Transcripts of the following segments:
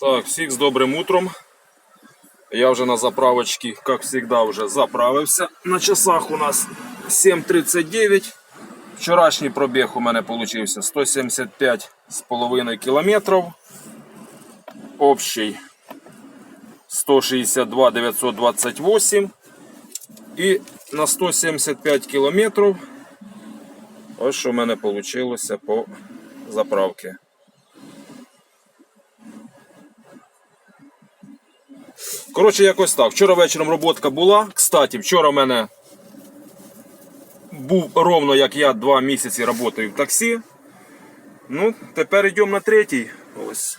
Так, всіх з добрим утром. Я вже на заправочці, як завжди, вже заправився. На часах у нас 7.39. Вчорашній пробіг у мене вийшов 175,5 кілометрів. Общий 162 928. І на 175 кілометрів. Ось що в мене вийшло по заправці. Коротше, якось так. Вчора вечором роботка була. Кстати, вчора в мене був ровно як я два місяці працюю в таксі. Ну, тепер йдемо на третій. Ось.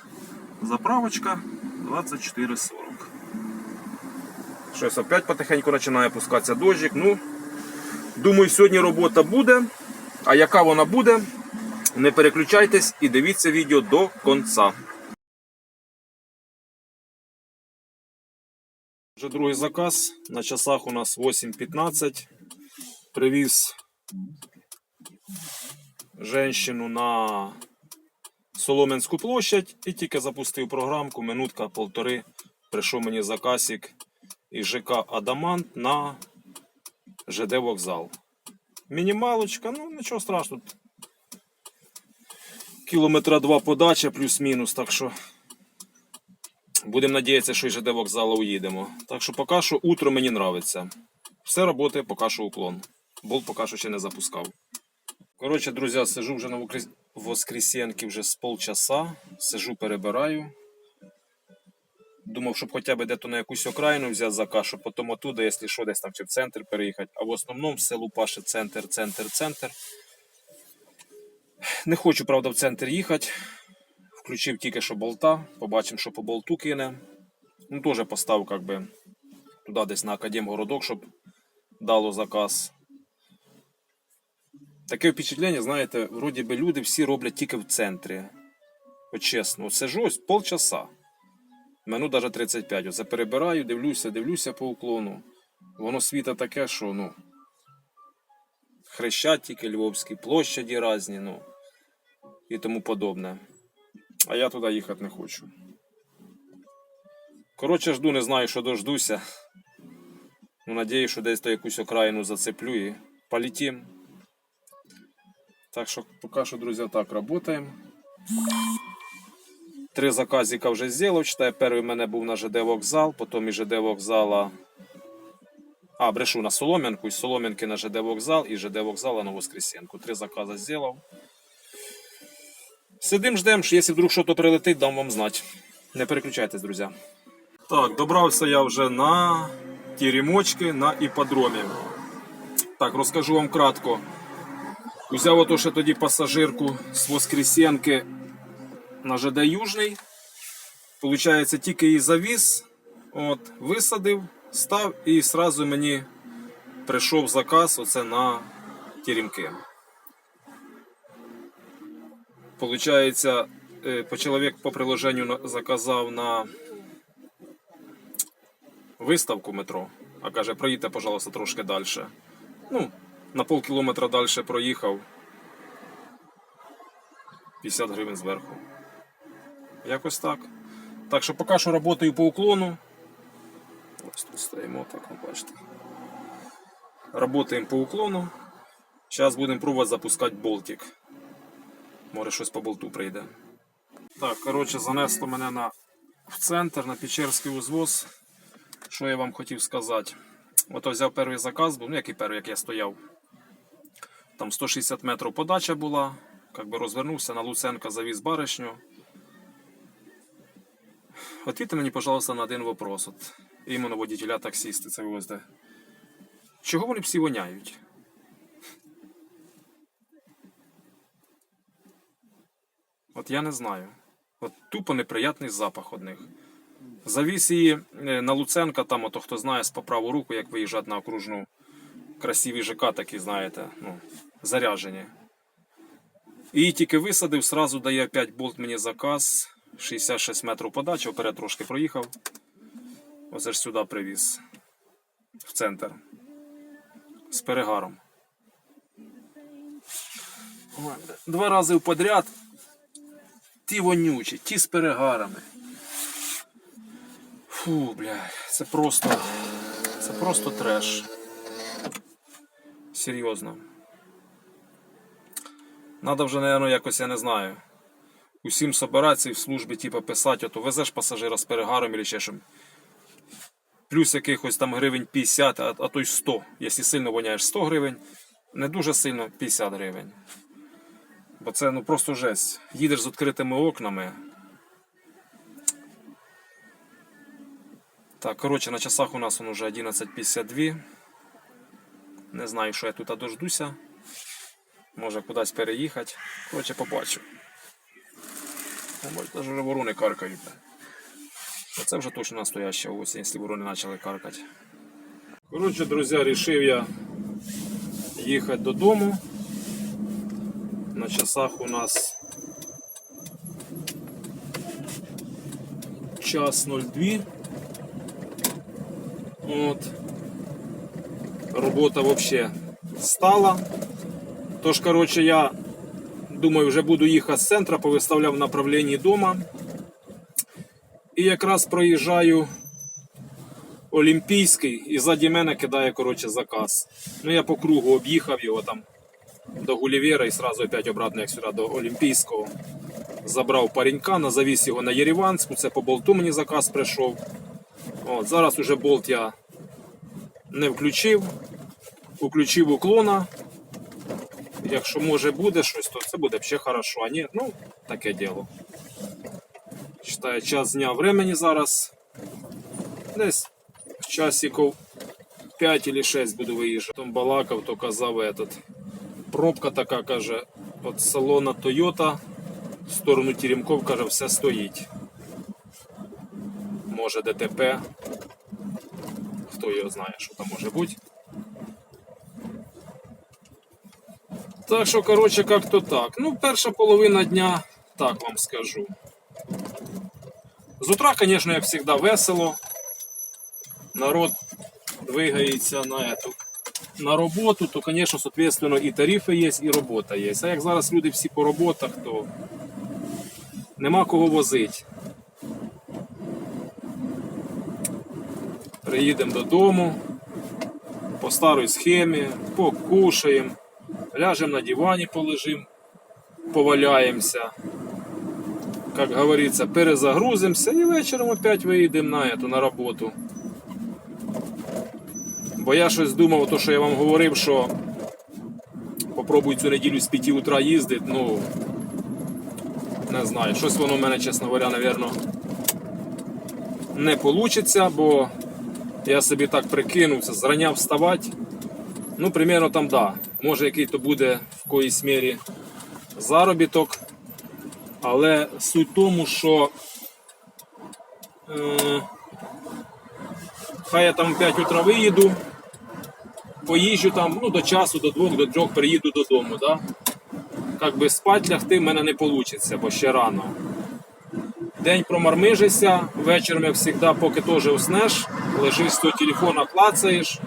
Заправочка 24,40. Щось опять потихеньку починає пускатися дощик. Ну, думаю, сьогодні робота буде. А яка вона буде? Не переключайтесь і дивіться відео до кінця. Вже другий заказ. На часах у нас 8.15. Привіз женщину на Соломенську площадь і тільки запустив програмку, минутка полтори. Прийшов мені заказик із ЖК Адамант на ЖД вокзал. Мінімалочка, ну нічого страшного. Кілометра два подача плюс-мінус, так що Будемо надіятися, що із ЖД вокзалу уїдемо. Так що поки що утро мені нравиться. Все роботи поки що уклон. Болт поки що ще не запускав. Коротше, друзі, сижу вже на Воскресенки вже з полчаса. Сижу, перебираю. Думав, щоб хоча б де-то на якусь окраїну взяти заказ, щоб потім отуда, якщо що, десь там чи в центр переїхати. А в основному все лупаше центр, центр, центр. Не хочу, правда, в центр їхати. Включив тільки що болта, побачимо, що по болту кине. Ну, теж поставив, как би, туди десь на Академгородок, щоб дало заказ. Таке впечатлення, знаєте, вроді би люди всі роблять тільки в центрі. От чесно, сижу ось полчаса. Минут навіть 35. Оце перебираю, дивлюся, дивлюся по уклону. Воно світа таке, що ну. Хрещатики, Львовські, площаді різні, ну. І тому подобне. А я туди їхати не хочу. Коротше, жду, не знаю, що дождуся. Ну, надіюсь, що десь то якусь окраїну зацеплю і полетім. Так що поки що, друзі, так працюємо. Три заказика вже зробив. Читаю, перший в мене був на ЖД вокзал, потім із ЖД вокзала. А, брешу на Солом'янку, із Солом'янки на ЖД вокзал і ЖД вокзала на Воскресенку. Три закази зробив. Сидим, ждем, що якщо вдруг щось прилетить, дам вам знати. Не переключайтесь, друзі. Так, добрався я вже на Теремочки на іпподромі. Так, розкажу вам кратко. Взяв ото ще тоді пасажирку з Воскресенки на ЖД Южний. Получається, тільки її завіз, от, висадив, став і сразу мені прийшов заказ оце на Теремки. Получається, е, чоловік по приложенню заказав на виставку метро, а каже, проїдьте, пожалуйста, трошки далі. Ну, на пол кілометра далі проїхав. 50 гривень зверху. Якось так. Так що поки що працюю по уклону. Ось тут стоїмо, так ви бачите. Работаємо по уклону. Зараз будемо пробувати запускати болтик. Може щось по болту прийде. Так, коротше, занесло мене на, в центр, на Печерський узвоз. Що я вам хотів сказати? Ото взяв перший заказ, був, ну який перший, як я стояв. Там 160 метрів подача була. Как би розвернувся на Луценка, завіз баришню. Отвітьте мені, пожалуйста, на один вопрос. От, іменно водителя таксісти це вивезде. Чого вони всі воняють? От я не знаю. От тупо неприятний запах одних. Завіз її е, на Луценка, там, ото хто знає, з по праву руку, як виїжджати на окружну. Красиві ЖК такі, знаєте, ну, заряжені. І тільки висадив, сразу дає 5 болт мені заказ. 66 метрів подачі, вперед трошки проїхав. Оце ж сюди привіз. В центр. З перегаром. Два рази в подряд. Ті вонючі, ті з перегарами. Фу, бля, це просто. Це просто треш. Серйозно. Надо вже, напевно, якось, я не знаю. Усім собиратися і в службі, типу, писати, ото везеш пасажира з перегаром або ще що. Плюс якихось там гривень 50, а, а то й 100. Якщо сильно воняєш 100 гривень, не дуже сильно 50 гривень. Бо це ну просто жесть. Їдеш з відкритими окнами. Так, коротше, на часах у нас он уже 11.52. Не знаю, що я тут дождуся. Може кудись переїхати. Коротше, побачу. Навіть вже ворони каркають. Оце вже точно настояща осінь, якщо ворони почали каркати. Коротше, друзі, вирішив я їхати додому. На часах у нас час 02. От. Робота взагалі стала. Тож, коротше, я думаю, вже буду їхати з центру, повиставляв в направленні дома. І якраз проїжджаю Олімпійський і ззаді мене кидає коротше, заказ. Ну я по кругу об'їхав його там до Гулівера і сразу опять обратно як сюди до Олімпійського. Забрав паренька, завіз його на Єреванську, це по болту мені заказ прийшов. От, зараз уже болт я не включив, включив уклона. Якщо може буде щось, то це буде ще хорошо. А ні, ну таке діло. Читаю час дня времени зараз. Десь часиків 5 или 6 буду виїжджати. Там балакав, то казав этот. Пробка така каже, від салона Toyota в сторону Теремков, каже, все стоїть. Може ДТП. Хто його знає, що там може бути. Так що, коротше, як-то так. Ну, перша половина дня, так вам скажу. З утра, звісно, як завжди, весело. Народ двигається на эту, на роботу, то, звісно, соответственно, і тарифи є, і робота є. А як зараз люди всі по роботах, то нема кого возити. Приїдемо додому по старій схемі, покушаємо, ляжемо на дивані, полежимо, поваляємося. Как говорится, перезагрузимося і вечором опять виїдемо на, на роботу. Бо я щось думав, то що я вам говорив, що попробую цю неділю з 5 утра їздити, ну не знаю, щось воно в мене, чесно говоря, напевно, не вийде, бо я собі так прикинув, це зрання вставати. Ну, примерно там, да. Може який то буде в коїсь мірі заробіток. Але суть в тому, що е, хай я там в 5 утра виїду, поїжджу там ну, до часу, до двох, до трьох приїду додому. Да? Как би спать лягти в мене не вийде, бо ще рано. День промармижишся, вечором, як завжди, поки теж уснеш, лежиш того телефона, клацаєш,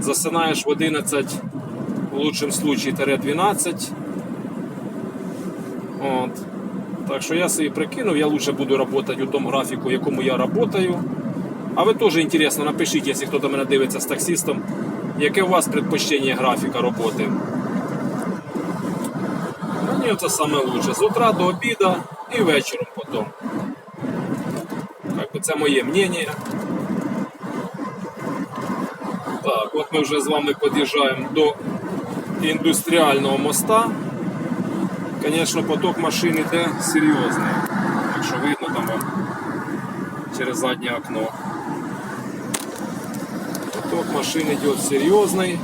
засинаєш в 11, в лучшому случаї, таре 12. От. Так що я собі прикинув, я лучше буду працювати у тому графіку, в якому я працюю. А ви теж інтересно, напишіть, якщо хто до мене дивиться з таксистом, яке у вас предпочтення графіка роботи. Мені це саме лучше. З утра до обіду і вечором потім. Це моє мнение. Так, от ми вже з вами під'їжджаємо до індустріального моста. Звісно, поток машин іде серйозний. Якщо видно там через заднє окно. Поток машин йде серйозний.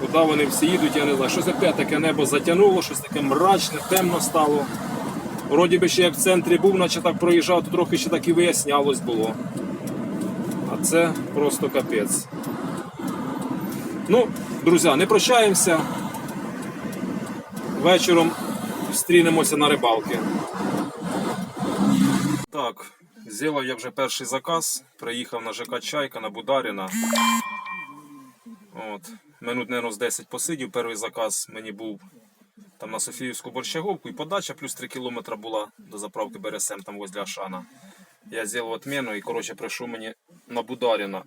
Куди вони всі їдуть, я не знаю. Щось опять таке небо затягнуло, щось таке мрачне, темно стало. Вроді би ще як в центрі був, наче так проїжджав, то трохи ще так і вияснялось було. А це просто капець. Ну, друзі, не прощаємося. Вечором зустрінемося на рибалки. Так, зробив я вже перший заказ. Приїхав на ЖК Чайка на Бударіна. От. Минут, з 10 посидів. Перший заказ мені був там на Софіївську борщаговку і подача, плюс 3 кілометри була до заправки БРСМ там возле Ашана. Я зробив отмену і, коротше, прийшов мені на Бударіна.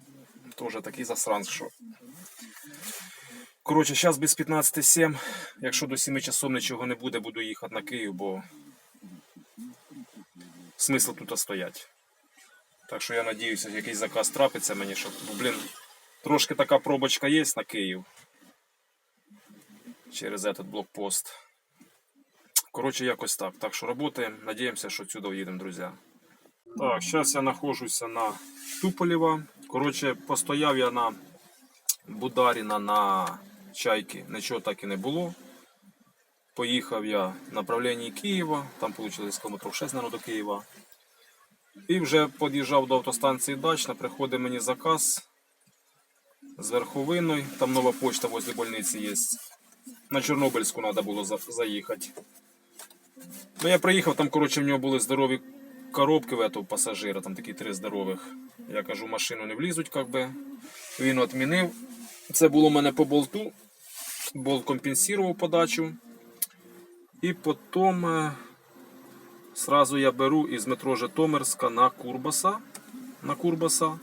Тоже такий засранц, що. Коротше, зараз без 15.07. Якщо до 7 часов нічого не буде, буду їхати на Київ, бо смисл тут стоять. Так що я надіюся, якийсь заказ трапиться мені, щоб, бо, блін, трошки така пробочка є на Київ. Через этот блокпост. Коротше, якось так. Так що працюємо. Надіємося, що сюди уїдемо, друзі. Так, зараз я знаходжуся на Туполєва. Коротше, постояв я на Бударіна на чайки. Нічого так і не було. Поїхав я в направленні Києва, там вийшло кілометрів 6 наверно, до Києва. І вже під'їжджав до автостанції Дачна, приходить мені заказ з верховиною. Там нова почта возле больниці є. На Чорнобильську треба було за- заїхати. Ну, я приїхав, там, коротше, в нього були здорові коробки в этого пасажира, там такі три здорових. Я кажу, в машину не влізуть, как би. Він відмінив. Це було у мене по болту. Болт компенсував подачу. І потім е, сразу я беру із метро Житомирська на Курбаса. На Курбаса.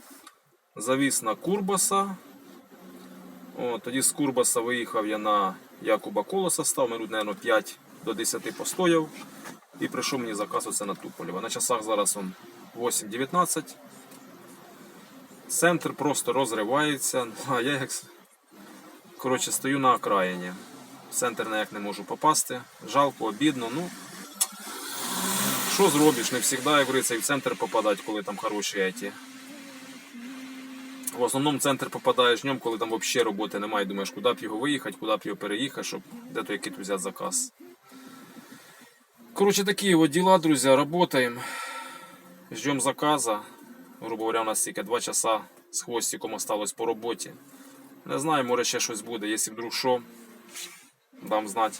Завіз на Курбаса. О, тоді з Курбаса виїхав я на Якуба Колоса, став минут, мабуть, 5 до 10 постояв. І прийшов мені заказ оце на Туполєва. На часах зараз он 8.19. Центр просто розривається. А я як. Коротше, стою на окраїні. В центр ніяк не можу попасти. Жалко, обідно. Ну, що зробиш? Не завжди, як говориться, і в центр попадати, коли там хороші еті. В основному центр попадаєш днем, коли там взагалі роботи немає. Думаєш, куди б його виїхати, куди б його переїхати, щоб де то який взяти заказ. Короче, такие вот дела, друзья, работаем. Ждем заказа. Грубо говоря, у нас тільки 2 часа з хвостиком осталось по роботі. Не знаю, може ще щось буде. Якщо вдруг що, дам знати.